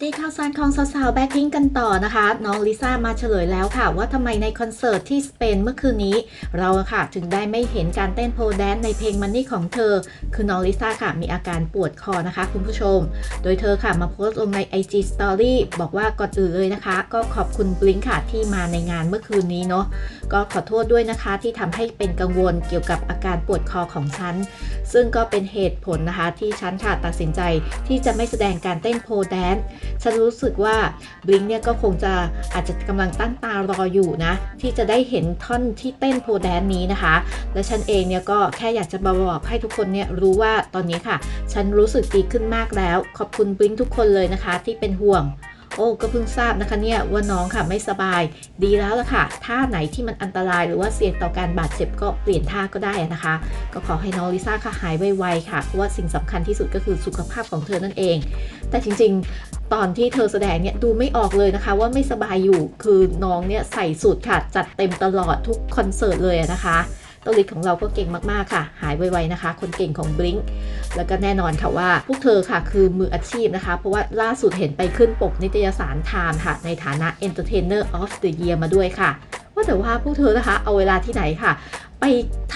ตีข่าวสารของสาวๆแบ็คพิงกันต่อนะคะ น้องลิซ่ามาเฉลยแล้วค่ะ ว่าทำไมในคอนเสิร์ตที่สเปนเมื่อคืนนี้ เราค่ะถึงได้ไม่เห็นการเต้นโพแดนในเพลงมันนี่ของเธอ คือน้องลิซ่าค่ะมีอาการปวดคอนะคะคุณผู้ชม โดยเธอค่ะมาโพสต์ลงใน IG Story บอกว่าก่อนอื่นเลยนะคะ ก็ขอบคุณบลิงค่ะที่มาในงานเมื่อคืนนี้เนาะก็ขอโทษด้วยนะคะที่ทำให้เป็นกังวลเกี่ยวกับอาการปวดคอของฉัน ซึ่งก็เป็นเหตุผลนะคะที่ฉันค่ะตัดสินใจที่จะไม่แสดงการเต้นโพแดนซ์ฉันรู้สึกว่าบลิงเนี่ยก็คงจะอาจจะกำลังตั้งตารออยู่นะ ที่จะได้เห็นท่อนที่เต้นโพแดนซ์นี้นะคะ และฉันเองเนี่ยก็แค่อยากจะบอกให้ทุกคนเนี่ยรู้ว่าตอนนี้ค่ะ ฉันรู้สึกดีขึ้นมากแล้ว ขอบคุณบลิงทุกคนเลยนะคะ ที่เป็นห่วง โอ้ก็เพิ่งทราบนะคะเนี่ยว่าน้องค่ะไม่สบาย ดีแล้วล่ะค่ะท่าไหนที่มันอันตรายหรือว่าเสี่ยงต่อการบาดเจ็บก็เปลี่ยนท่าก็ได้นะคะ ก็ขอให้น้องลิซ่าค่ะหายไวๆค่ะเพราะว่าสิ่งสำคัญที่สุดก็คือสุขภาพของเธอนั่นเอง แต่จริงๆ ตอนที่เธอแสดงเนี่ยดูไม่ออกเลยนะคะ ว่าไม่สบายอยู่คือน้องเนี่ยใส่สุดค่ะจัดเต็มตลอดทุกคอนเสิร์ตเลยอะนะ คะตลิกของเราก็เก่งมากๆค่ะ หายไวๆนะคะ คนเก่งของบลิงแล้วก็แน่นอนค่ะว่า พวกเธอค่ะคือมืออาชีพนะคะ เพราะว่าล่าสุดเห็นไปขึ้นปกนิตยสารไทม์ค่ะ ในฐานะ Entertainer of the Year มาด้วยค่ะ ว่าแต่ว่าพวกเธอนะคะเอาเวลาที่ไหนค่ะไป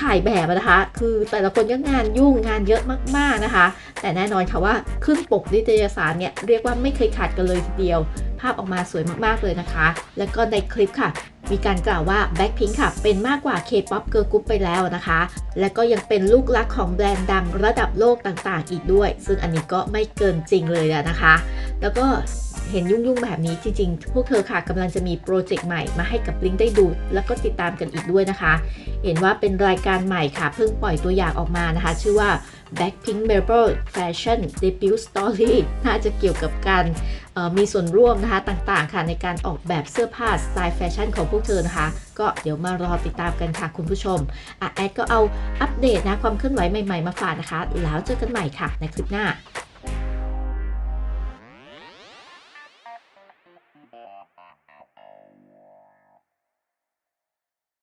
ถ่ายแบบนะคะ คือแต่ละคนก็งานยุ่งงานเยอะมากๆนะคะ แต่แน่นอนค่ะว่าขึ้นปกนิตยสารเนี่ยเรียกว่าไม่เคยขาดกันเลยทีเดียว ภาพออกมาสวยมากๆเลยนะคะ แล้วก็ในคลิปค่ะ มีการกล่าวว่า Blackpink ค่ะ เป็นมากกว่า K-POP Girl Group ไปแล้วนะคะ และก็ยังเป็นลูกรักของแบรนด์ดังระดับโลกต่างๆ อีกด้วย ซึ่งอันนี้ก็ไม่เกินจริงเลยนะคะ แล้วก็ เห็นยุ่งๆแบบนี้จริงๆ พวกเธอค่ะกำลังจะมีโปรเจกต์ใหม่มาให้กับลิงได้ดู แล้วก็ติดตามกันอีกด้วยนะคะ เห็นว่าเป็นรายการใหม่ค่ะ เพิ่งปล่อยตัวอย่างออกมานะคะ ชื่อว่า Blackpink Marble Fashion Debut Story น่าจะเกี่ยวกับการมีส่วนร่วมนะคะต่างๆค่ะในการออกแบบเสื้อผ้าสไตล์แฟชั่นของพวกเธอนะคะ ก็เดี๋ยวมารอติดตามกันค่ะคุณผู้ชมอะแอดก็เอาอัปเดตนะความเคลื่อนไหวใหม่ๆมาฝากนะคะ แล้วเจอกันใหม่ค่ะในคลิปหน้า Uh-huh.